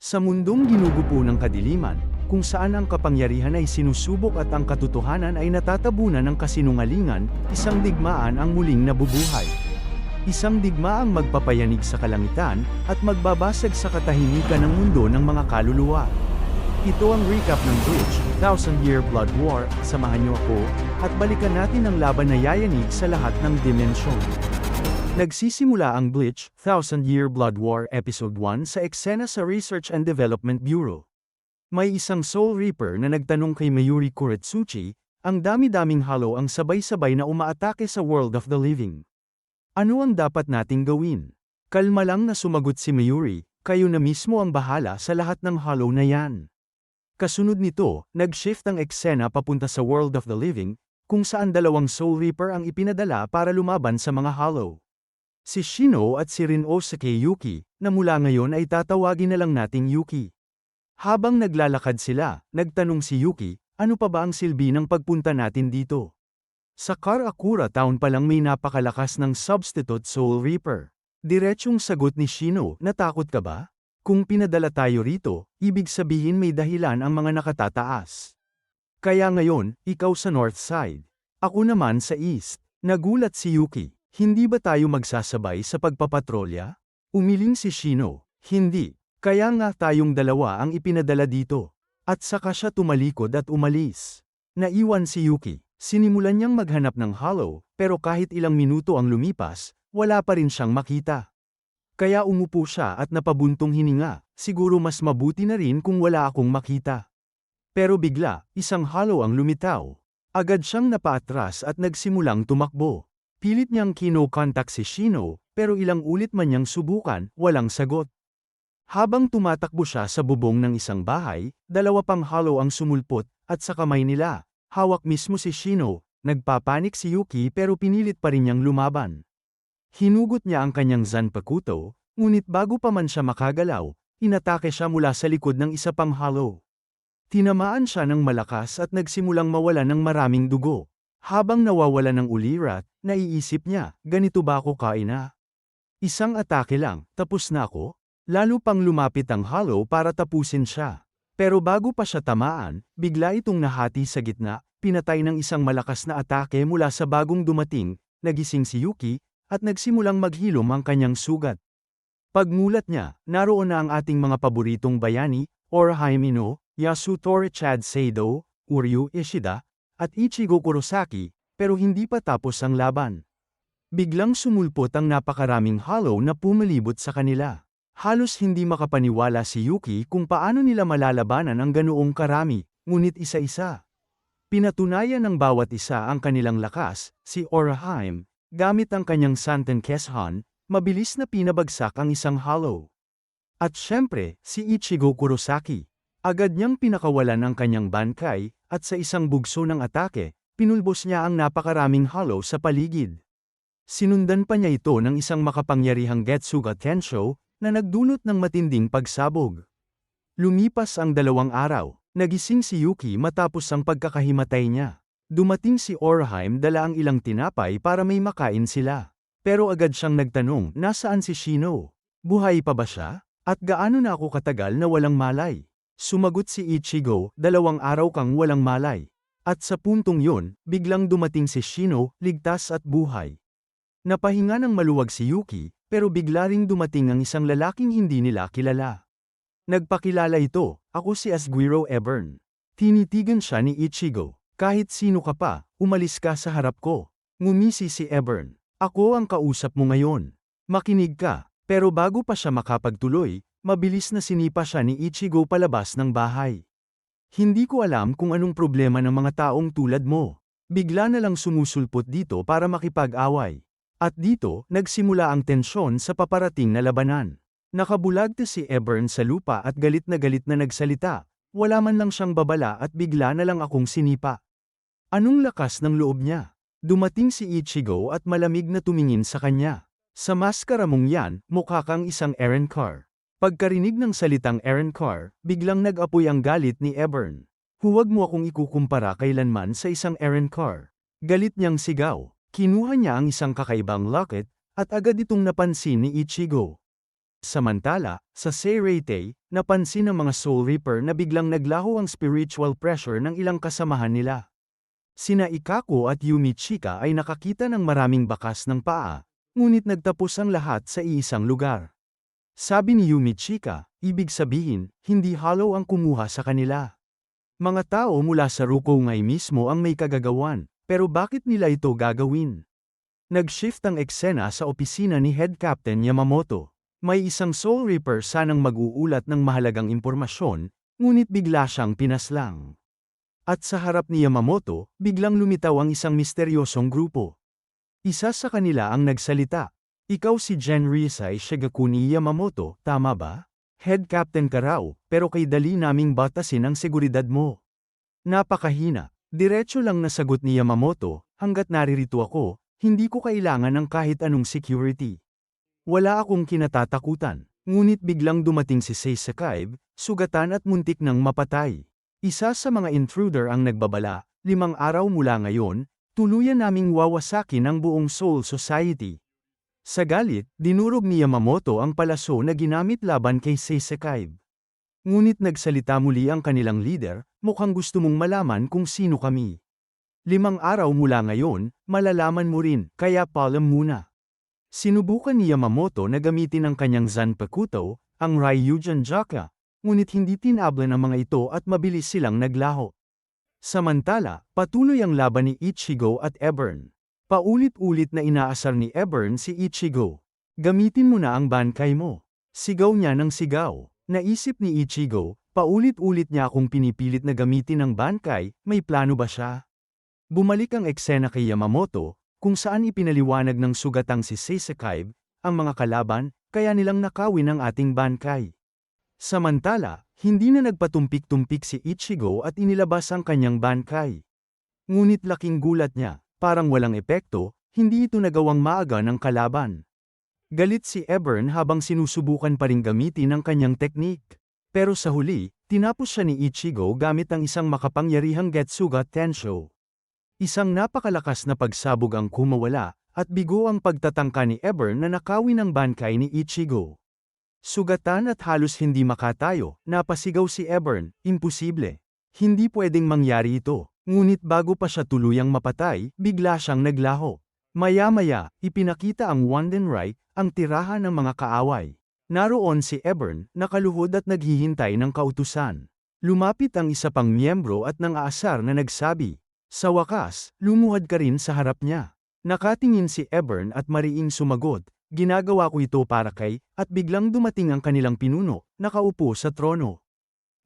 Sa mundong ginugupo ng kadiliman, kung saan ang kapangyarihan ay sinusubok at ang katotohanan ay natatabunan ng kasinungalingan, isang digmaan ang muling nabubuhay. Isang digmaang magpapayanig sa kalangitan, at magbabasag sa katahimikan ng mundo ng mga kaluluwa. Ito ang recap ng Bridge, Thousand Year Blood War, samahan niyo ako, at balikan natin ang laban na yayanig sa lahat ng dimensyon. Nagsisimula ang Bleach, Thousand Year Blood War Episode 1 sa eksena sa Research and Development Bureau. May isang Soul Reaper na nagtanong kay Mayuri Kuretsuchi, ang dami-daming halo ang sabay-sabay na umaatake sa world of the living. Ano ang dapat nating gawin? Kalma lang na sumagot si Mayuri, kayo na mismo ang bahala sa lahat ng halo na yan. Kasunod nito, nag-shift ang eksena papunta sa world of the living, kung saan dalawang Soul Reaper ang ipinadala para lumaban sa mga hollow. Si Shino at si Rin'osake Yuki, na mula ngayon ay tatawagin na lang nating Yuki. Habang naglalakad sila, nagtanong si Yuki, ano pa ba ang silbi ng pagpunta natin dito? Sa Karakura Town pa lang may napakalakas ng substitute Soul Reaper. Diretsyong sagot ni Shino, natakot ka ba? Kung pinadala tayo rito, ibig sabihin may dahilan ang mga nakatataas. Kaya ngayon, ikaw sa north side. Ako naman sa east. Nagulat si Yuki. Hindi ba tayo magsasabay sa pagpapatrolya? Umiling si Shino. Hindi. Kaya nga tayong dalawa ang ipinadala dito. At saka siya tumalikod at umalis. Naiwan si Yuki. Sinimulan niyang maghanap ng hollow, pero kahit ilang minuto ang lumipas, wala pa rin siyang makita. Kaya umupo siya at napabuntong hininga, siguro mas mabuti na rin kung wala akong makita. Pero bigla, isang hollow ang lumitaw. Agad siyang napaatras at nagsimulang tumakbo. Pilit niyang kino-contact si Shino, pero ilang ulit man niyang subukan, walang sagot. Habang tumatakbo siya sa bubong ng isang bahay, dalawa pang hollow ang sumulpot, at sa kamay nila, hawak mismo si Shino, nagpapanik si Yuki pero pinilit pa rin niyang lumaban. Hinugot niya ang kanyang Zanpakuto, ngunit bago pa man siya makagalaw, inatake siya mula sa likod ng isa pang hollow. Tinamaan siya ng malakas at nagsimulang mawala ng maraming dugo. Habang nawawala ng ulirat, naiisip niya, ganito ba ako kaina? Isang atake lang, tapos na ako? Lalo pang lumapit ang hollow para tapusin siya. Pero bago pa siya tamaan, bigla itong nahati sa gitna, pinatay ng isang malakas na atake mula sa bagong dumating, nagising si Yuki, at nagsimulang maghilom ang kanyang sugat. Pagmulat niya, naroon na ang ating mga paboritong bayani, Orihime no, Yasutore Chad Seido, Uryu Ishida, at Ichigo Kurosaki, pero hindi pa tapos ang laban. Biglang sumulpot ang napakaraming hollow na pumalibot sa kanila. Halos hindi makapaniwala si Yuki kung paano nila malalabanan ang ganoong karami, ngunit isa-isa. Pinatunayan ng bawat isa ang kanilang lakas, si Orihime, gamit ang kanyang Santen Keshan, mabilis na pinabagsak ang isang hollow. At syempre, si Ichigo Kurosaki. Agad niyang pinakawalan ang kanyang bankay, at sa isang bugso ng atake, pinulbos niya ang napakaraming hollow sa paligid. Sinundan pa niya ito ng isang makapangyarihang Getsuga Tensho, na nagdulot ng matinding pagsabog. Lumipas ang dalawang araw, nagising si Yuki matapos ang pagkakahimatay niya. Dumating si Orheim dala ang ilang tinapay para may makain sila. Pero agad siyang nagtanong, nasaan si Shino? Buhay pa ba siya? At gaano na ako katagal na walang malay? Sumagot si Ichigo, dalawang araw kang walang malay. At sa puntong yun, biglang dumating si Shino, ligtas at buhay. Napahinga ng maluwag si Yuki, pero bigla ring dumating ang isang lalaking hindi nila kilala. Nagpakilala ito, ako si Asguiro Ebern. Tinitigan siya ni Ichigo, kahit sino ka pa, umalis ka sa harap ko. Ngumisi si Ebern, ako ang kausap mo ngayon. Makinig ka, pero bago pa siya makapagtuloy, mabilis na sinipa siya ni Ichigo palabas ng bahay. Hindi ko alam kung anong problema ng mga taong tulad mo. Bigla na lang sumusulpot dito para makipag-away. At dito, nagsimula ang tensyon sa paparating na labanan. Nakabulagte si Ebern sa lupa at galit na galit na nagsalita. Wala man lang siyang babala at bigla na lang akong sinipa. Anong lakas ng loob niya? Dumating si Ichigo at malamig na tumingin sa kanya. Sa maskara mong yan, mukha kang isang errand car. Pagkarinig ng salitang errand car, biglang nag-apoy ang galit ni Ebern. Huwag mo akong ikukumpara kailanman sa isang errand car. Galit niyang sigaw. Kinuha niya ang isang kakaibang locket, at agad itong napansin ni Ichigo. Samantala, sa Seirete, napansin ng mga Soul Reaper na biglang naglaho ang spiritual pressure ng ilang kasamahan nila. Sina Ikako at Yumi Chika ay nakakita ng maraming bakas ng paa, ngunit nagtapos ang lahat sa iisang lugar. Sabi ni Yumi Chika, ibig sabihin, hindi hollow ang kumuha sa kanila. Mga tao mula sa Rukongay mismo ang may kagagawan, pero bakit nila ito gagawin? Nag-shift ang eksena sa opisina ni Head Captain Yamamoto. May isang Soul Reaper sanang mag-uulat ng mahalagang impormasyon, ngunit bigla siyang pinaslang. At sa harap ni Yamamoto, biglang lumitaw ang isang misteryosong grupo. Isa sa kanila ang nagsalita. Ikaw si Jen Risai Shigakuni Yamamoto, tama ba? Head Captain ka raw, pero kay dali naming batasin ang seguridad mo. Napakahina. Diretso lang nasagot ni Yamamoto, hanggat naririto ako, hindi ko kailangan ng kahit anong security. Wala akong kinatatakutan, ngunit biglang dumating si Sei Sakaib, sugatan at muntik ng mapatay. Isa sa mga intruder ang nagbabala, limang araw mula ngayon, tuluyan naming wawasakin ang buong Soul Society. Sa galit, dinurog ni Yamamoto ang palaso na ginamit laban kay Sei Sakaib. Ngunit nagsalita muli ang kanilang leader, mukhang gusto mong malaman kung sino kami. Limang araw mula ngayon, malalaman mo rin, kaya paalam muna. Sinubukan ni Yamamoto na gamitin ang kanyang Zanpakuto, ang Ryujan Jaka, ngunit hindi tinablan ang mga ito at mabilis silang naglaho. Samantala, patuloy ang laban ni Ichigo at Ebern. Paulit-ulit na inaasar ni Ebern si Ichigo. Gamitin mo na ang bankay mo. Sigaw niya ng sigaw. Naisip ni Ichigo, paulit-ulit niya akong pinipilit na gamitin ang bankay, may plano ba siya? Bumalik ang eksena kay Yamamoto, kung saan ipinaliwanag ng sugatang si Seisakibe, ang mga kalaban, kaya nilang nakawin ang ating bankay. Samantala, hindi na nagpatumpik-tumpik si Ichigo at inilabas ang kanyang bankay. Ngunit laking gulat niya, parang walang epekto, hindi ito nagawang maaga ng kalaban. Galit si Ebern habang sinusubukan pa ring gamitin ang kanyang teknik. Pero sa huli, tinapos siya ni Ichigo gamit ang isang makapangyarihang Getsuga Tensho. Isang napakalakas na pagsabog ang kumawala, at bigo ang pagtatangka ni Ebern na nakawin ang bankay ni Ichigo. Sugatan at halos hindi makatayo, napasigaw si Ebern, imposible. Hindi pwedeng mangyari ito, ngunit bago pa siya tuluyang mapatay, bigla siyang naglaho. Maya-maya, ipinakita ang Wandenreich, ang tirahan ng mga kaaway. Naroon si Ebern, nakaluhod at naghihintay ng kautusan. Lumapit ang isa pang miyembro at nang aasar na nagsabi, sa wakas, lumuhad ka rin sa harap niya. Nakatingin si Ebern at mariing sumagot, ginagawa ko ito para kay, at biglang dumating ang kanilang pinuno, nakaupo sa trono.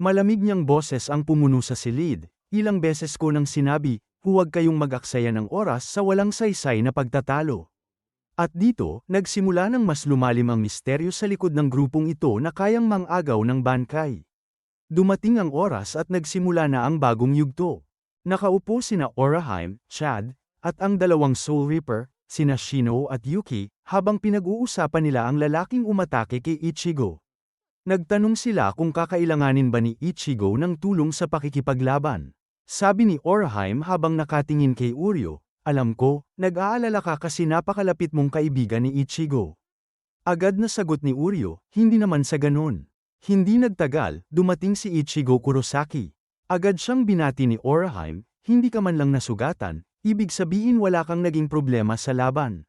Malamig niyang boses ang pumuno sa silid, ilang beses ko nang sinabi, huwag kayong mag-aksaya ng oras sa walang saysay na pagtatalo. At dito, nagsimula ng mas lumalim ang misteryo sa likod ng grupong ito na kayang mang-agaw ng bankay. Dumating ang oras at nagsimula na ang bagong yugto. Nakaupo sina Oraheim, Chad, at ang dalawang Soul Reaper, sina Shino at Yuki, habang pinag-uusapan nila ang lalaking umatake kay Ichigo. Nagtanong sila kung kakailanganin ba ni Ichigo ng tulong sa pakikipaglaban. Sabi ni Oraheim habang nakatingin kay Uryo, alam ko, nag-aalala ka kasi napakalapit mong kaibigan ni Ichigo. Agad na sagot ni Uryo, hindi naman sa ganun. Hindi nagtagal, dumating si Ichigo Kurosaki. Agad siyang binati ni Oraheim, hindi ka man lang nasugatan, ibig sabihin wala kang naging problema sa laban.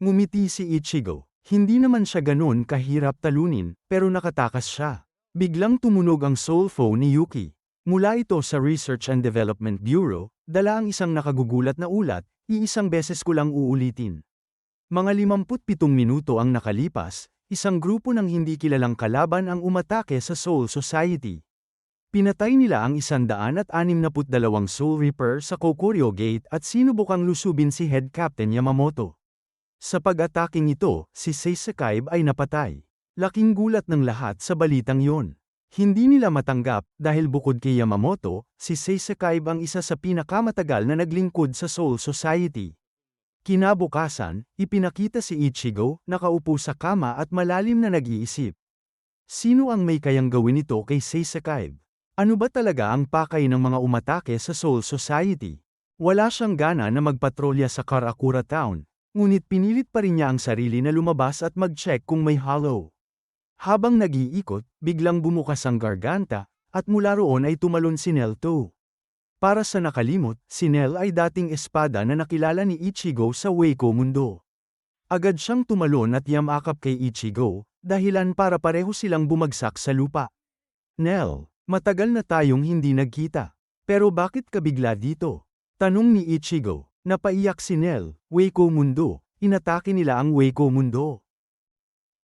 Ngumiti si Ichigo, hindi naman siya ganun kahirap talunin, pero nakatakas siya. Biglang tumunog ang soul phone ni Yuki. Mula ito sa Research and Development Bureau, dala ang isang nakagugulat na ulat, iisang beses ko lang uulitin. Mga 57 minuto ang nakalipas, isang grupo ng hindi kilalang kalaban ang umatake sa Soul Society. Pinatay nila ang 162 Soul Reaper sa Kokuryo Gate at sinubukang lusubin si Head Captain Yamamoto. Sa pag-ataking ito, si Seisakibe ay napatay. Laking gulat ng lahat sa balitang yon. Hindi nila matanggap dahil bukod kay Yamamoto, si Seisakibe ang isa sa pinakamatagal na naglingkod sa Soul Society. Kinabukasan, ipinakita si Ichigo, nakaupo sa kama at malalim na nag-iisip. Sino ang may kayang gawin ito kay Seisakibe? Ano ba talaga ang pakay ng mga umatake sa Soul Society? Wala siyang gana na magpatrolya sa Karakura Town, ngunit pinilit pa rin niya ang sarili na lumabas at mag-check kung may hollow. Habang nag-iikot, biglang bumukas ang garganta, at mula roon ay tumalon si Nell to. Para sa nakalimot, si Nell ay dating espada na nakilala ni Ichigo sa Waco mundo. Agad siyang tumalon at yamakap kay Ichigo, dahilan para pareho silang bumagsak sa lupa. Nell, matagal na tayong hindi nagkita. Pero bakit ka bigla dito? Tanong ni Ichigo. Napaiyak si Nell, Waco mundo, inatake nila ang Waco mundo.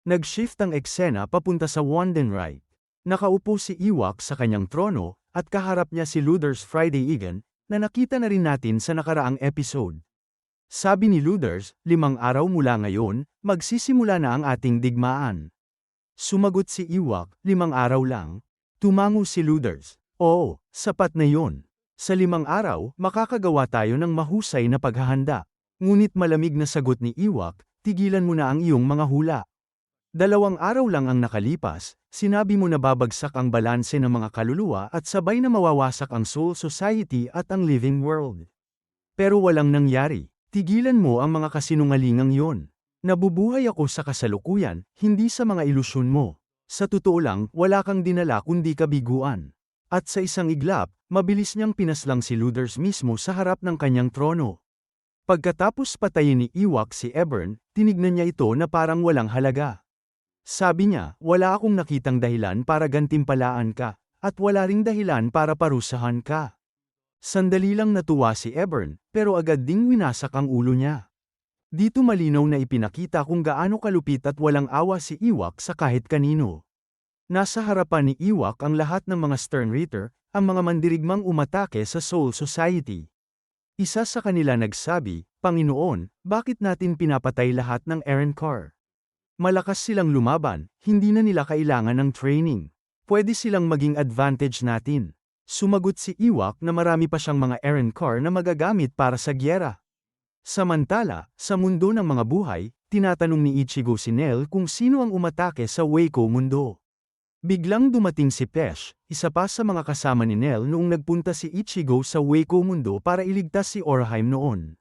Nag-shift ang eksena papunta sa Wandenreich. Nakaupo si Iwak sa kanyang trono, at kaharap niya si Luders Friday Egan, na nakita na rin natin sa nakaraang episode. Sabi ni Luders, limang araw mula ngayon, magsisimula na ang ating digmaan. Sumagot si Iwak, limang araw lang. Tumango si Luders, oo, sapat na yon. Sa limang araw, makakagawa tayo ng mahusay na paghahanda. Ngunit malamig na sagot ni Iwak, tigilan mo na ang iyong mga hula. Dalawang araw lang ang nakalipas, sinabi mo na babagsak ang balanse ng mga kaluluwa at sabay na mawawasak ang soul society at ang living world. Pero walang nangyari, tigilan mo ang mga kasinungalingang yon. Nabubuhay ako sa kasalukuyan, hindi sa mga ilusyon mo. Sa totoo lang, wala kang dinala kundi kabiguan. At sa isang iglap, mabilis niyang pinaslang si Luders mismo sa harap ng kanyang trono. Pagkatapos patayin ni Iwak si Ebern, tinignan niya ito na parang walang halaga. Sabi niya, wala akong nakitang dahilan para gantimpalaan ka, at wala ring dahilan para parusahan ka. Sandali lang natuwa si Ebern, pero agad ding winasak ang ulo niya. Dito malinaw na ipinakita kung gaano kalupit at walang awa si Iwak sa kahit kanino. Nasa harapan ni Iwak ang lahat ng mga Stern Ritter, ang mga mandirigmang umatake sa Soul Society. Isa sa kanila nagsabi, Panginoon, bakit natin pinapatay lahat ng Eren Carr? Malakas silang lumaban, hindi na nila kailangan ng training. Pwede silang maging advantage natin. Sumagot si Iwak na marami pa siyang mga Eren Carr na magagamit para sa gyera. Samantala, sa mundo ng mga buhay, tinatanong ni Ichigo si Nell kung sino ang umatake sa Waco mundo. Biglang dumating si Pesh, isa pa sa mga kasama ni Nell noong nagpunta si Ichigo sa Waco mundo para iligtas si Orheim noon.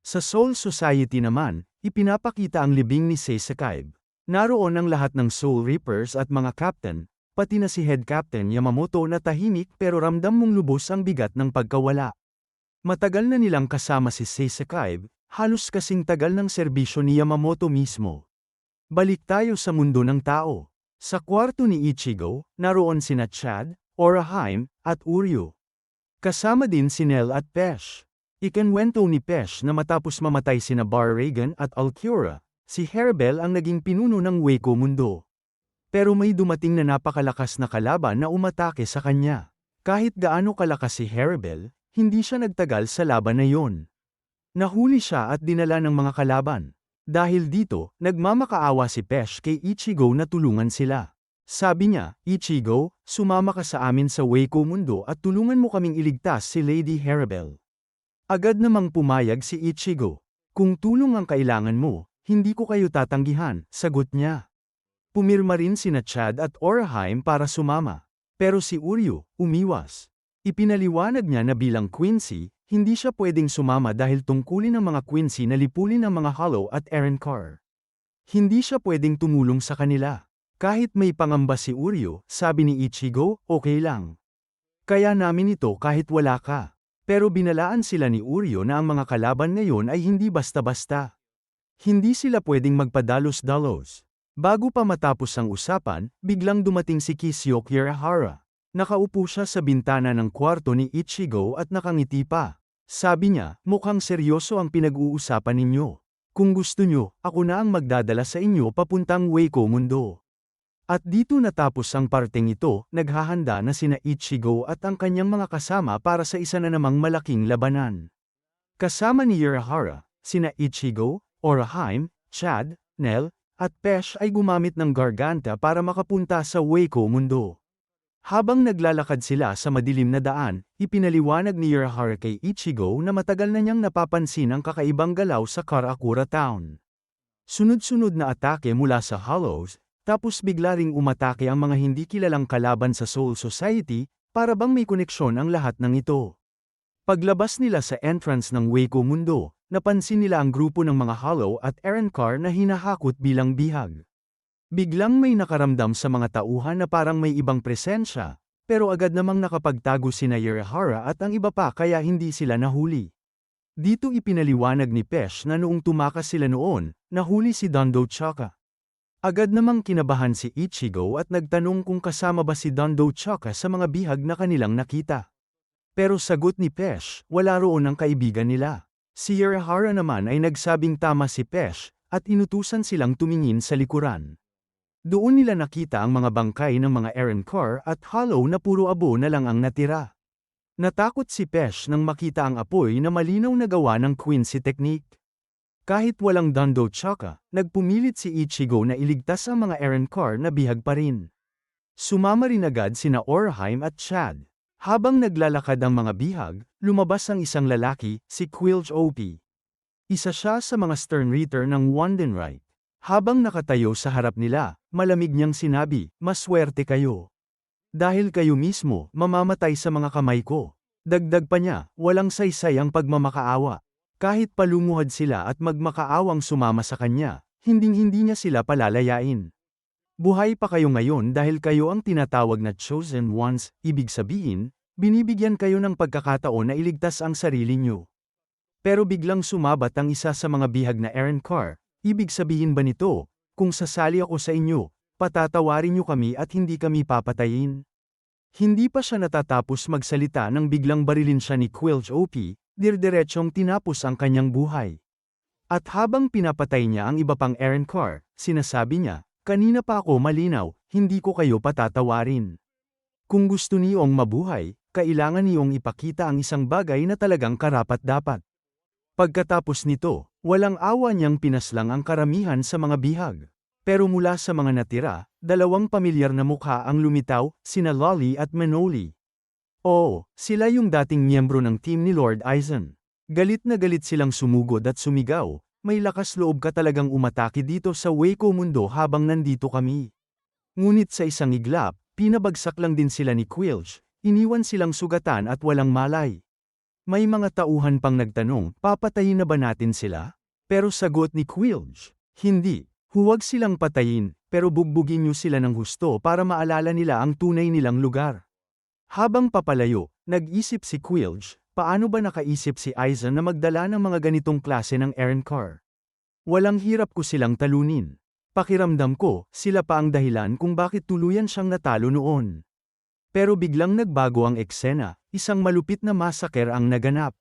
Sa Soul Society naman, ipinapakita ang libing ni Seisakibe. Naroon ang lahat ng Soul Reapers at mga captain, pati na si Head Captain Yamamoto na tahimik pero ramdam mong lubos ang bigat ng pagkawala. Matagal na nilang kasama si Seisakibe, halos kasing tagal ng serbisyo ni Yamamoto mismo. Balik tayo sa mundo ng tao. Sa kwarto ni Ichigo, naroon sina Chad, Oraheim, at Uryu. Kasama din si Nell at Pesh. Ikanwento ni Pesh na matapos mamatay sina Bar Reagan at Alcura, si Herbel ang naging pinuno ng Waco mundo. Pero may dumating na napakalakas na kalaban na umatake sa kanya. Kahit gaano kalakas si Herbel, hindi siya nagtagal sa laban na yon. Nahuli siya at dinala ng mga kalaban. Dahil dito, nagmamakaawa si Pesh kay Ichigo na tulungan sila. Sabi niya, Ichigo, sumama ka sa amin sa Waco mundo at tulungan mo kaming iligtas si Lady Harabel. Agad namang pumayag si Ichigo. Kung tulong ang kailangan mo, hindi ko kayo tatanggihan, sagot niya. Pumirma rin sina Chad at Oraheim para sumama. Pero si Uryu, umiwas. Ipinaliwanag niya na bilang Quincy, hindi siya pwedeng sumama dahil tungkulin ng mga Quincy na lipulin ang mga Hollow at Eren Carr. Hindi siya pwedeng tumulong sa kanila. Kahit may pangamba si Uryo, sabi ni Ichigo, okay lang. Kaya namin ito kahit wala ka. Pero binalaan sila ni Uryo na ang mga kalaban ngayon ay hindi basta-basta. Hindi sila pwedeng magpadalos-dalos. Bago pa matapos ang usapan, biglang dumating si Kisyok Yerahara. Nakaupo siya sa bintana ng kwarto ni Ichigo at nakangiti pa. Sabi niya, mukhang seryoso ang pinag-uusapan ninyo. Kung gusto nyo, ako na ang magdadala sa inyo papuntang Waco mundo. At dito natapos ang parteng ito, naghahanda na sina Ichigo at ang kanyang mga kasama para sa isa na namang malaking labanan. Kasama ni Yurahara, sina Ichigo, Oraheim, Chad, Nell, at Pesh ay gumamit ng garganta para makapunta sa Waco mundo. Habang naglalakad sila sa madilim na daan, ipinaliwanag ni Yurahara kay Ichigo na matagal na niyang napapansin ang kakaibang galaw sa Karakura Town. Sunod-sunod na atake mula sa Hollows, tapos bigla ring umatake ang mga hindi kilalang kalaban sa Soul Society, para bang may koneksyon ang lahat ng ito. Paglabas nila sa entrance ng Waco Mundo, napansin nila ang grupo ng mga Hollow at Eren Carr na hinahakot bilang bihag. Biglang may nakaramdam sa mga tauhan na parang may ibang presensya, pero agad namang nakapagtago sina Yerahara at ang iba pa kaya hindi sila nahuli. Dito ipinaliwanag ni Pesh na noong tumakas sila noon, nahuli si Dondo Chaka. Agad namang kinabahan si Ichigo at nagtanong kung kasama ba si Dondo Chaka sa mga bihag na kanilang nakita. Pero sagot ni Pesh, wala roon ang kaibigan nila. Si Yerahara naman ay nagsabing tama si Pesh, at inutusan silang tumingin sa likuran. Doon nila nakita ang mga bangkay ng mga Eren car at hollow na puro abo na lang ang natira. Natakot si Pesh nang makita ang apoy na malinaw na gawa ng Quincy technique. Kahit walang Dondo Chaka, nagpumilit si Ichigo na iligtas ang mga Eren car na bihag pa rin. Sumama rin agad sina Orheim at Chad. Habang naglalakad ang mga bihag, lumabas ang isang lalaki, si Quilch OP. Isa siya sa mga stern reader ng Wandenreich. Habang nakatayo sa harap nila, malamig niyang sinabi, maswerte kayo. Dahil kayo mismo, mamamatay sa mga kamay ko. Dagdag pa niya, walang saysay ang pagmamakaawa. Kahit palumuhad sila at magmakaawang sumama sa kanya, hinding-hindi niya sila palalayain. Buhay pa kayo ngayon dahil kayo ang tinatawag na chosen ones, ibig sabihin, binibigyan kayo ng pagkakataon na iligtas ang sarili niyo. Pero biglang sumabat ang isa sa mga bihag na Aaron Carr, ibig sabihin ba nito, kung sasali ako sa inyo, patatawarin niyo kami at hindi kami papatayin? Hindi pa siya natatapos magsalita nang biglang barilin siya ni Quilch OP, dirdiretsong tinapos ang kanyang buhay. At habang pinapatay niya ang iba pang Aaron Carr, sinasabi niya, kanina pa ako malinaw, hindi ko kayo patatawarin. Kung gusto niyong mabuhay, kailangan niyong ipakita ang isang bagay na talagang karapat-dapat. Pagkatapos nito, walang awa niyang pinaslang ang karamihan sa mga bihag. Pero mula sa mga natira, dalawang pamilyar na mukha ang lumitaw, sina Lolly at Manoli. Oo, sila yung dating miyembro ng team ni Lord Aizen. Galit na galit silang sumugod at sumigaw, may lakas loob ka talagang umatake dito sa Waco mundo habang nandito kami. Ngunit sa isang iglap, pinabagsak lang din sila ni Quilch, iniwan silang sugatan at walang malay. May mga tauhan pang nagtanong, papatayin na ba natin sila? Pero sagot ni Quilch, hindi, huwag silang patayin, pero bugbugin niyo sila ng husto para maalala nila ang tunay nilang lugar. Habang papalayo, nag-isip si Quilch, paano ba nakaisip si Aizen na magdala ng mga ganitong klase ng Aaron Carr? Walang hirap ko silang talunin. Pakiramdam ko, sila pa ang dahilan kung bakit tuluyan siyang natalo noon. Pero biglang nagbago ang eksena, isang malupit na masaker ang naganap.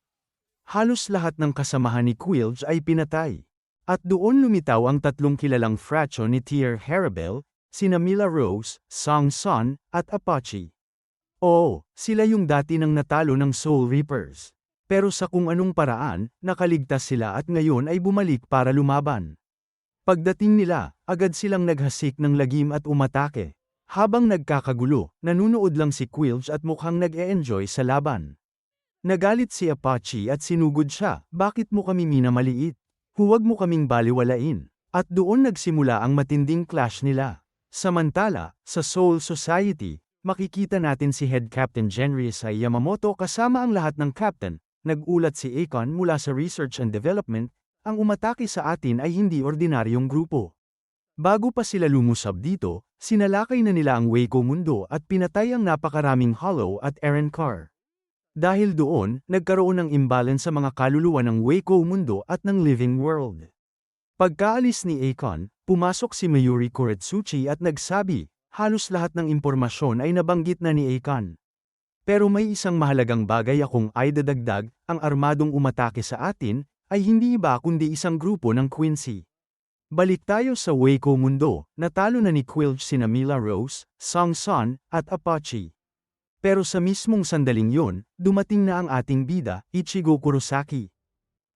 Halos lahat ng kasamahan ni Quilch ay pinatay. At doon lumitaw ang tatlong kilalang fraction ni Tier Harabel, sina Mila Rose, Song Son, at Apache. Oo, sila yung dati nang natalo ng Soul Reapers. Pero sa kung anong paraan, nakaligtas sila at ngayon ay bumalik para lumaban. Pagdating nila, agad silang naghasik ng lagim at umatake. Habang nagkakagulo, nanunood lang si Quilch at mukhang nag-e-enjoy sa laban. Nagalit si Apache at sinugod siya, bakit mo kami minamaliit? Huwag mo kaming baliwalain. At doon nagsimula ang matinding clash nila. Samantala, sa Soul Society, makikita natin si Head Captain Genryusai Yamamoto kasama ang lahat ng captain, nag-ulat si Akon mula sa Research and Development, ang umatake sa atin ay hindi ordinaryong grupo. Bago pa sila lumusab dito, sinalakay na nila ang Waco mundo at pinatay ang napakaraming Hollow at Eren Carr. Dahil doon, nagkaroon ng imbalance sa mga kaluluwa ng Waco mundo at ng Living World. Pagkaalis ni Akon, pumasok si Mayuri Koretsuchi at nagsabi, halos lahat ng impormasyon ay nabanggit na ni Akon. Pero may isang mahalagang bagay akong ay dadagdag, ang armadong umatake sa atin, ay hindi iba kundi isang grupo ng Quincy. Balik tayo sa Waco mundo, natalo na ni Quilch sina Mila Rose, Song Son, at Apache. Pero sa mismong sandaling yon, dumating na ang ating bida, Ichigo Kurosaki.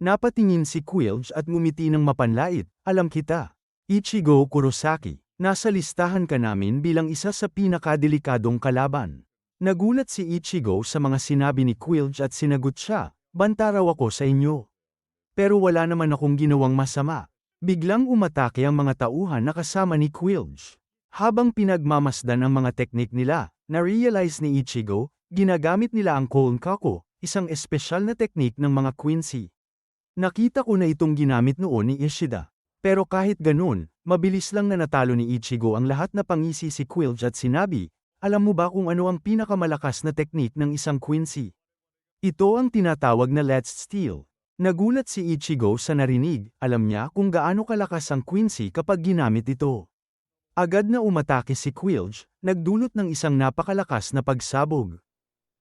Napatingin si Quilch at ngumiti ng mapanlait, alam kita. Ichigo Kurosaki. Nasa listahan ka namin bilang isa sa pinakadelikadong kalaban. Nagulat si Ichigo sa mga sinabi ni Quilch at sinagot siya, banta raw ako sa inyo. Pero wala naman akong ginawang masama. Biglang umatake ang mga tauhan na kasama ni Quilch. Habang pinagmamasdan ang mga teknik nila, na-realize ni Ichigo, ginagamit nila ang Konkako, isang espesyal na teknik ng mga Quincy. Nakita ko na itong ginamit noon ni Ishida. Pero kahit ganun, Mabilis lang na natalo ni Ichigo ang lahat na pangisi si Quilge at sinabi, alam mo ba kung ano ang pinakamalakas na teknik ng isang Quincy? Ito ang tinatawag na Let's Steal. Nagulat si Ichigo sa narinig, alam niya kung gaano kalakas ang Quincy kapag ginamit ito. Agad na umatake si Quilge, nagdulot ng isang napakalakas na pagsabog.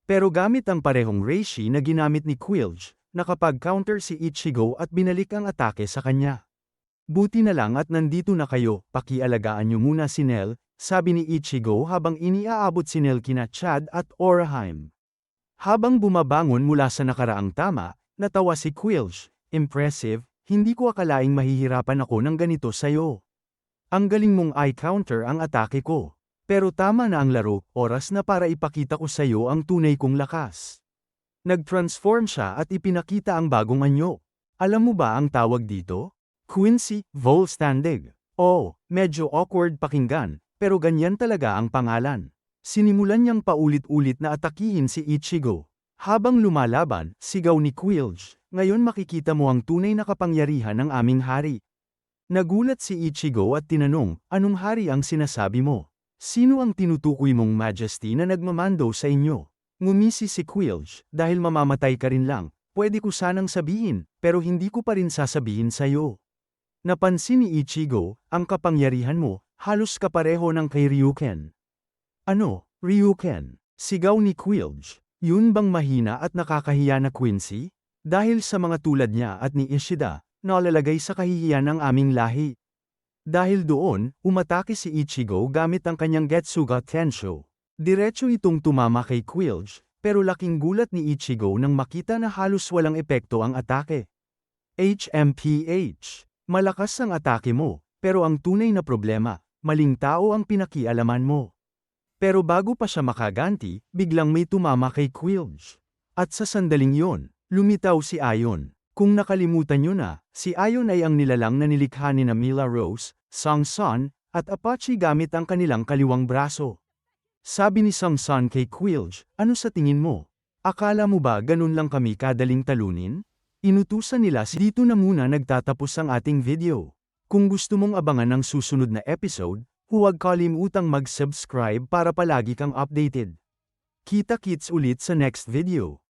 Pero gamit ang parehong reishi na ginamit ni Quilge, nakapag-counter si Ichigo at binalik ang atake sa kanya. Buti na lang at nandito na kayo, pakialagaan niyo muna si Nell, sabi ni Ichigo habang iniaabot si Nell kina Chad at Oraheim. Habang bumabangon mula sa nakaraang tama, natawa si Quilge, impressive, hindi ko akalaing mahihirapan ako ng ganito sa'yo. Ang galing mong eye counter ang atake ko. Pero tama na ang laro, oras na para ipakita ko sa'yo ang tunay kong lakas. Nag-transform siya at ipinakita ang bagong anyo. Alam mo ba ang tawag dito? Quincy Volstandig. Oh, medyo awkward pakinggan, pero ganyan talaga ang pangalan. Sinimulan niyang paulit-ulit na atakihin si Ichigo. Habang lumalaban, sigaw ni Quilge, ngayon makikita mo ang tunay na kapangyarihan ng aming hari. Nagulat si Ichigo at tinanong, anong hari ang sinasabi mo? Sino ang tinutukoy mong majesty na nagmamando sa inyo? Ngumisi si Quilge, dahil mamamatay ka rin lang, pwede ko sanang sabihin, pero hindi ko pa rin sasabihin sa'yo. Napansin ni Ichigo, ang kapangyarihan mo, halos kapareho ng kay Ryuken. Ano, Ryuken? Sigaw ni Quilge. Yun bang mahina at nakakahiya na Quincy? Dahil sa mga tulad niya at ni Ishida, nalalagay sa kahihiyan ng aming lahi. Dahil doon, umatake si Ichigo gamit ang kanyang Getsuga Tensho. Diretso itong tumama kay Quilge, pero laking gulat ni Ichigo nang makita na halos walang epekto ang atake. HMPH. Malakas ang atake mo, pero ang tunay na problema, maling tao ang pinakialaman mo. Pero bago pa siya makaganti, biglang may tumama kay Quilge. At sa sandaling yon, lumitaw si Ayon. Kung nakalimutan nyo na, si Ayon ay ang nilalang na nilikha ni na Mila Rose, Sang Son, at Apache gamit ang kanilang kaliwang braso. Sabi ni Sang Son kay Quilge, ano sa tingin mo? Akala mo ba ganun lang kami kadaling talunin? Inutusan nila si dito na muna nagtatapos ang ating video. Kung gusto mong abangan ang susunod na episode, huwag kalimutang mag-subscribe para palagi kang updated. Kita-kits ulit sa next video.